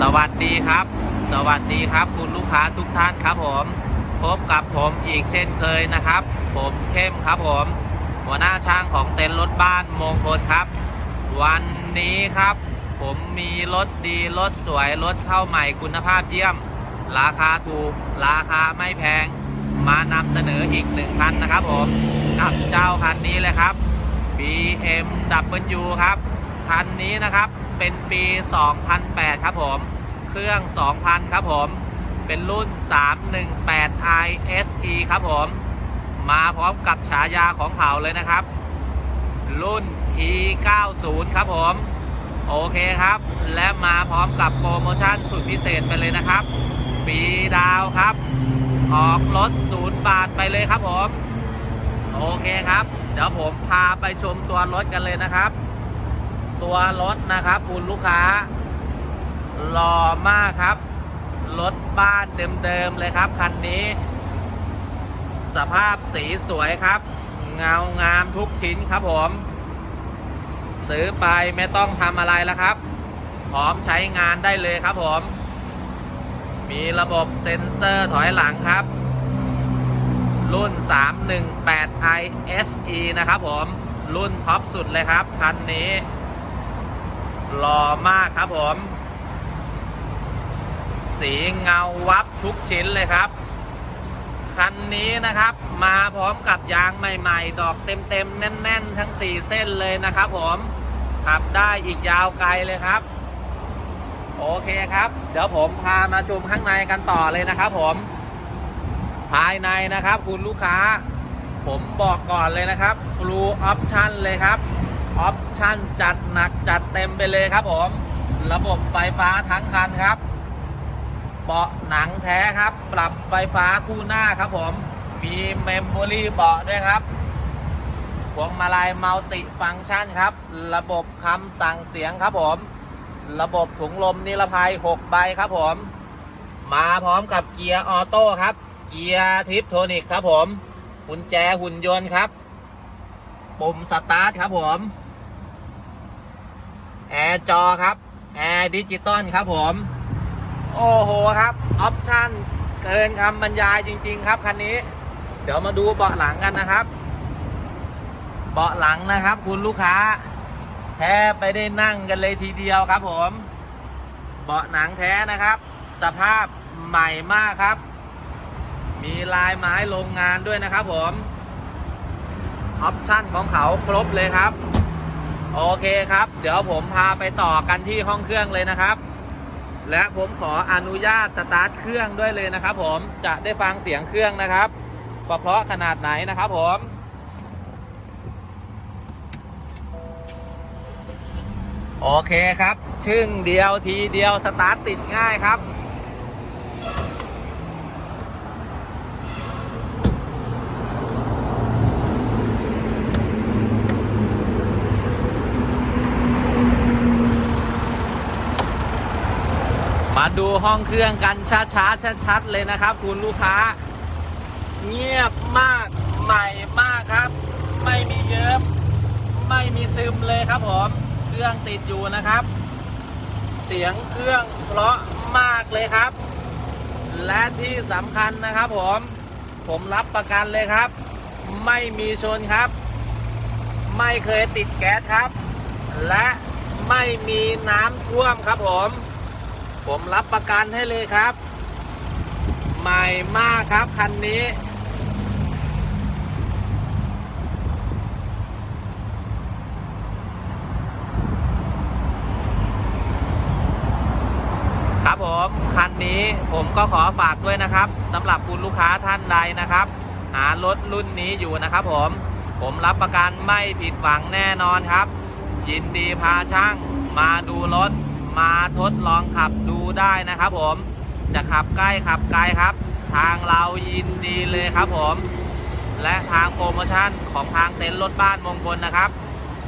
สวัสดีครับ สวัสดีครับ คุณลูกค้าทุกท่านครับผม พบกับผมอีกเช่นเคยนะครับ ผมเข้มครับผม หัวหน้าช่างของเต็นท์รถบ้านมงคลครับ วันนี้ครับ ผมมีรถดีรถสวยรถเข้าใหม่คุณภาพเยี่ยม ราคาถูก ราคาไม่แพง มานำเสนออีกหนึ่งคันนะครับผมกับเจ้าคันนี้เลยครับ BMW ครับ คันนี้นะครับ เป็นปี 2008 ครับผม เครื่อง 2,000 ครับผม เป็นรุ่น 318 ISE ครับผม มาพร้อมกับฉายาของเขาเลยนะครับ รุ่น E90 ครับผม โอเคครับ และมาพร้อมกับโปรโมชั่นสุดพิเศษไปเลยนะครับปีดาวครับ ออกรถศูนย์บาทไปเลยครับผม โอเคครับ เดี๋ยวผมพาไปชมตัวรถกันเลยนะครับ ตัวรถนะครับ คุณลูกค้าหล่อมากครับ รถบ้านเดิมๆเลยครับ คันนี้ สภาพสีสวยครับ เงางามทุกชิ้นครับผม ซื้อไปไม่ต้องทำอะไรแล้วครับ พร้อมใช้งานได้เลยครับผม มีระบบเซ็นเซอร์ถอยหลังครับ รุ่น 318 ISE นะครับผม รุ่นท็อปสุดเลยครับ คันนี้ หล่อมากครับผม สีเงาวับทุกชิ้นเลยครับ คันนี้นะครับ มาพร้อมกับยางใหม่ๆ ดอกเต็มๆ แน่น ๆ ทั้ง 4 เส้นเลยนะครับผมขับได้อีกยาวไกลเลยครับ โอเคครับ เดี๋ยวผมพามาชมข้างในกันต่อเลยนะครับผม ภายในนะครับคุณลูกค้า ผมบอกก่อนเลยนะครับ Full Option เลยครับ ออปชั่นจัดหนักจัดเต็มไปเลยครับผม ระบบไฟฟ้าทั้งคันครับ เบาะหนังแท้ครับ ปรับไฟฟ้าคู่หน้าครับผม มีเมมโมรี่เบาะด้วยครับพวงมาลัยมัลติฟังก์ชันครับ ระบบคำสั่งเสียงครับผม ระบบถุงลมนิรภัย 6 ใบครับผม มาพร้อมกับเกียร์ออโต้ครับ เกียร์ทิปโทนิกครับผมกุญแจหุ่นยนต์ครับ ปุ่มสตาร์ทครับผม แอร์จอครับแอร์ดิจิตอลครับผม โอ้โหครับ ออปชั่นเกินคำบรรยายจริง ๆ ครับคันนี้ เดี๋ยวมาดูเบาะหลังกันนะครับ เบาะหลังนะครับ คุณลูกค้า แทบไปได้นั่งกันเลยทีเดียวครับผม เบาะหนังแท้นะครับ สภาพใหม่มากครับ มีลายไม้โรงงานด้วยนะครับผม ออปชั่นของเขาครบเลยครับ โอเคครับ เดี๋ยวผมพาไปต่อกันที่ห้องเครื่องเลยนะครับ และผมขออนุญาตสตาร์ทเครื่องด้วยเลยนะครับ ผมจะได้ฟังเสียงเครื่องนะครับว่าเพราะขนาดไหนนะครับ ผมโอเคครับ ชึ่งเดียวทีเดียวสตาร์ทติดง่ายครับ มาดูห้องเครื่องกันช้าๆชัดๆเลยนะครับ คุณลูกค้า เงียบมากใหม่มากครับ ไม่มีเยิ้มไม่มีซึมเลยครับผมเครื่องติดอยู่นะครับ เสียงเครื่องเพราะมากเลยครับ และที่สำคัญนะครับผม ผมรับประกันเลยครับ ไม่มีชนครับ ไม่เคยติดแก๊สครับ และไม่มีน้ำท่วมครับผม ผมรับประกันให้เลยครับ ใหม่มากครับ คันนี้ ครับผม คันนี้ผมก็ขอฝากด้วยนะครับสำหรับคุณลูกค้าท่านใดนะครับ หารถรุ่นนี้อยู่นะครับผม ผมรับประกันไม่ผิดหวังแน่นอนครับ ยินดีพาช่างมาดูรถ มาทดลองขับดูได้นะครับผมจะขับใกล้ขับไกลครับ ทางเรายินดีเลยครับผม และทางโปรโมชั่นของทางเต็นท์รถบ้านมงคลนะครับ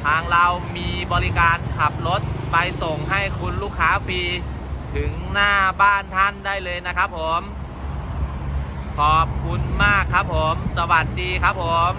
ทางเรามีบริการขับรถไปส่งให้คุณลูกค้าฟรีถึงหน้าบ้านท่านได้เลยนะครับผม ขอบคุณมากครับผม สวัสดีครับผม